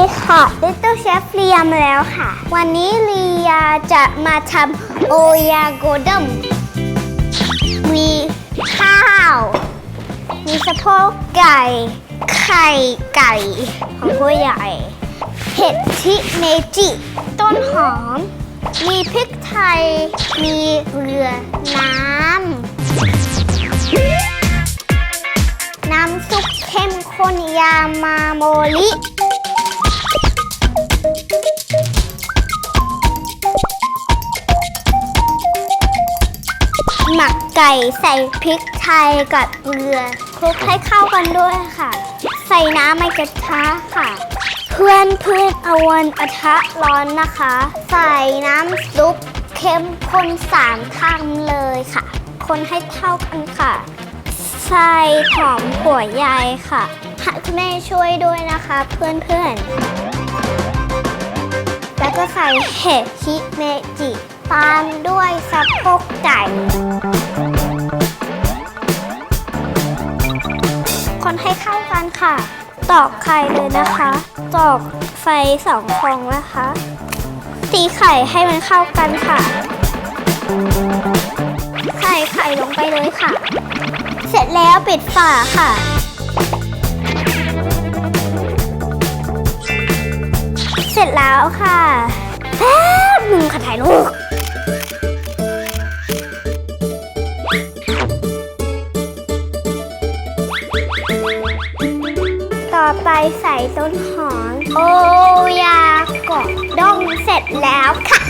Little Chef เรียมาแล้วค่ะ วันนี้เรียจะมาทำโอยาโกดมมีข้าว มีสะโพกไก่ ไข่ไก่ ของผู้ใหญ่ เห็ดชิเมจิ ต้นหอม มีพริกไทย มีเกลือน้ำ น้ำซุปเข้มข้นยามาโมลิ หมักไก่ใส่พริกไทยกับเกลือคลุกให้เข้ากันด้วยค่ะ ใส่น้ำในกระทะค่ะ เพื่อนเพื่อนเอาวันกระทะร้อนนะคะ ใส่น้ำซุปเข้มข้นสามคำเลยค่ะ คนให้เท่ากันค่ะ ใส่หอมหัวใหญ่ค่ะให้คุณแม่ช่วยด้วยนะคะ เพื่อนเพื่อนแล้วก็ใส่เห็ดชิเมจิ ตามด้วยสะโพกไก่ คนให้เข้ากันค่ะ ตอกไข่เลยนะคะ ตอกไฟสองฟองนะคะ ตีไข่ให้มันเข้ากันค่ะ ใส่ไข่ลงไปเลยค่ะ เสร็จแล้วปิดฝาค่ะเสร็จแล้วค่ะแป๊บหนึ่งค่ะถ่ายรูป ใส่ต้นหอม โอยากดดองเสร็จแล้วค่ะ